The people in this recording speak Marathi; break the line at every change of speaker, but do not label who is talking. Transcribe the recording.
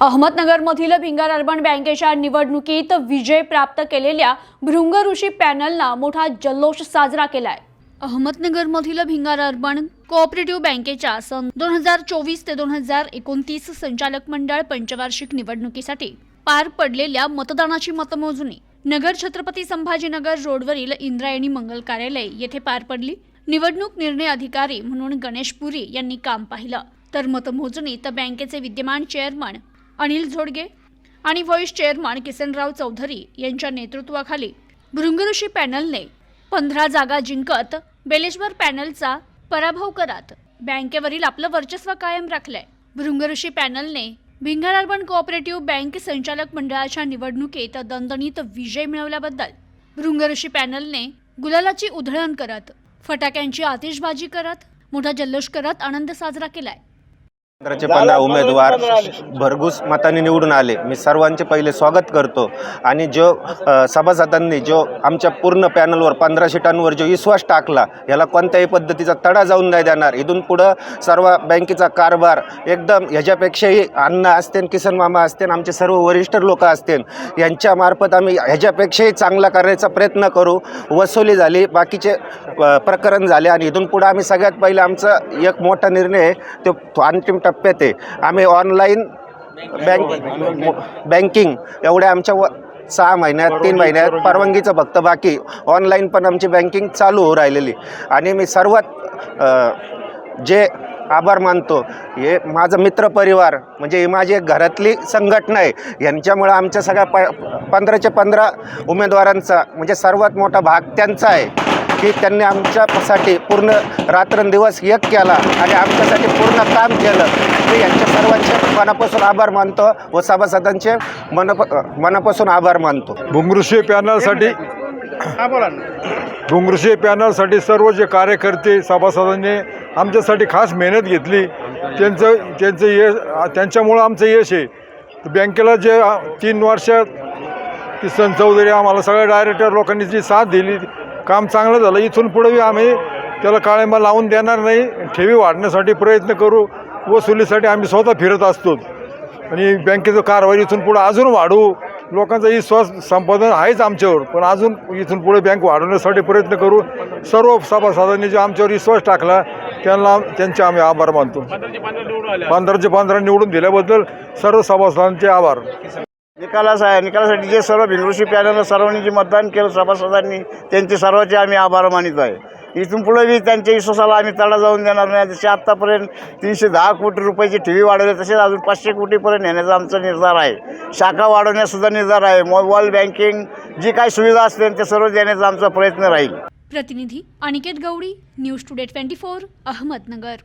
अहमदनगरमधील भिंगार अर्बन बँकेच्या निवडणुकीत विजय प्राप्त केलेल्या भृंग ऋषी पॅनलना मोठा जल्लोष साजरा केलाय. अहमदनगरमधील भिंगार अर्बन कोऑपरेटिव्ह बँकेच्या सन दोन हजार चोवीस ते दोन हजार एकोणतीस संचालक मंडळ पंचवार्षिक निवडणुकीसाठी पार पडलेल्या मतदानाची मतमोजणी. नगर छत्रपती संभाजीनगर रोडवरील इंद्रायणी मंगल कार्यालय येथे पार पडली. निवडणूक निर्णय अधिकारी म्हणून गणेश पुरी यांनी काम पाहिलं. तर मतमोजणीत बँकेचे विद्यमान चेअरमन अनिल झोडगे आणि व्हॉइस चेअरमन किसनराव चौधरी यांच्या नेतृत्वाखाली भृंगऋषी पॅनलने पंधरा जागा जिंकत बेलेश्वर पॅनलचा पराभव करत बँकेवरील आपलं वर्चस्व कायम राखलंय. भृंगऋषी पॅनलने भिंगार अर्बन कोऑपरेटिव्ह बँक संचालक मंडळाच्या निवडणुकीत दणदणीत विजय मिळवल्याबद्दल भृंगऋषी पॅनलने गुलालाची उधळण करत फटाक्यांची आतिषबाजी करत मोठा जल्लोष करत आनंद साजरा केलाय.
पंधराचे पंधरा उमेदवार भरघोस मताने निवडून आले. मी सर्वांचे पहिले स्वागत करतो. आणि जो सभासदांनी जो आमच्या पूर्ण पॅनलवर पंधरा सीटांवर जो विश्वास टाकला याला कोणत्याही पद्धतीचा तडा जाऊन नाही देणार. इथून पुढं सर्व बँकेचा कारभार एकदम ह्याच्यापेक्षाही अण्णा असतील किसन मामा असतील आमचे सर्व वरिष्ठ लोक असतील यांच्यामार्फत आम्ही ह्याच्यापेक्षाही चांगला करण्याचा प्रयत्न करू. वसुली झाली बाकीचे प्रकरण झाले. आणि इथून पुढं आम्ही सगळ्यात पहिलं आमचा एक मोठा निर्णय तो अंतिम टप्प्यात आहे. आम्ही ऑनलाईन बँक बँकिंग एवढ्या आमच्या व सहा महिन्यात तीन महिन्यात परवानगीचं फक्त बाकी. ऑनलाईन पण आमची बँकिंग चालू होऊ राहिलेली. आणि मी सर्वात जे आभार मानतो हे माझं मित्रपरिवार म्हणजे ही माझी एक घरातली संघटना आहे. यांच्यामुळं आमच्या सगळ्या प पंधराचे पंधरा उमेदवारांचा म्हणजे सर्वात मोठा भाग त्यांचा आहे. की त्यांनी आमच्यासाठी पूर्ण रात्रंदिवस एक केला आणि आमच्यासाठी पूर्ण काम केलं. मी यांच्या सर्वांचे मनापासून आभार मानतो व सभासदांचे मनप मनापासून आभार मानतो.
भुंगृषी पॅनलसाठी भुंगृषी पॅनलसाठी सर्व जे कार्यकर्ते सभासदांनी आमच्यासाठी खास मेहनत घेतली. त्यांचं त्यांचं यश त्यांच्यामुळं आमचं यश आहे. बँकेला जे तीन वर्षात किसन चौधरी आम्हाला सगळ्या डायरेक्टर लोकांनी जी साथ दिली काम चांगलं झालं. इथून पुढे आम्ही त्याला काळिंबा लावून देणार नाही. ठेवी वाढण्यासाठी प्रयत्न करू. वसुलीसाठी आम्ही स्वतः फिरत असतो. आणि बँकेचं कारभार इथून पुढं अजून वाढवू लोकांचा विश्वास संपादन आहेच आमच्यावर. पण अजून इथून पुढे बँक वाढवण्यासाठी प्रयत्न करू. सर्व सभासदांनी जो आमच्यावर विश्वास टाकला त्यांना त्यांचे आम्ही आभार मानतो. पंधराचे पंधरा निवडून दिल्याबद्दल सर्व सभासदांचे आभार.
निकालास आहे. निकालासाठी जे सर्व भिंगृषी पॅनलनं सर्वांनी जे मतदान केलं सभासदांनी त्यांचे सर्वांचे आम्ही आभार मानित आहे. इथून पुढे बी त्यांच्या विश्वासाला आम्ही तडा जाऊन देणार नाही. जसे आत्तापर्यंत तीनशे दहा कोटी रुपयाची ठेवी वाढवली तसेच अजून पाचशे कोटीपर्यंत नेण्याचा आमचा निर्धार आहे. शाखा वाढवण्यासुद्धा निर्धार आहे. मोबाईल बँकिंग जी काही सुविधा असतील ते सर्व देण्याचा आमचा प्रयत्न राहील.
प्रतिनिधी Aniket Gaudi news today twenty four Ahmednagar.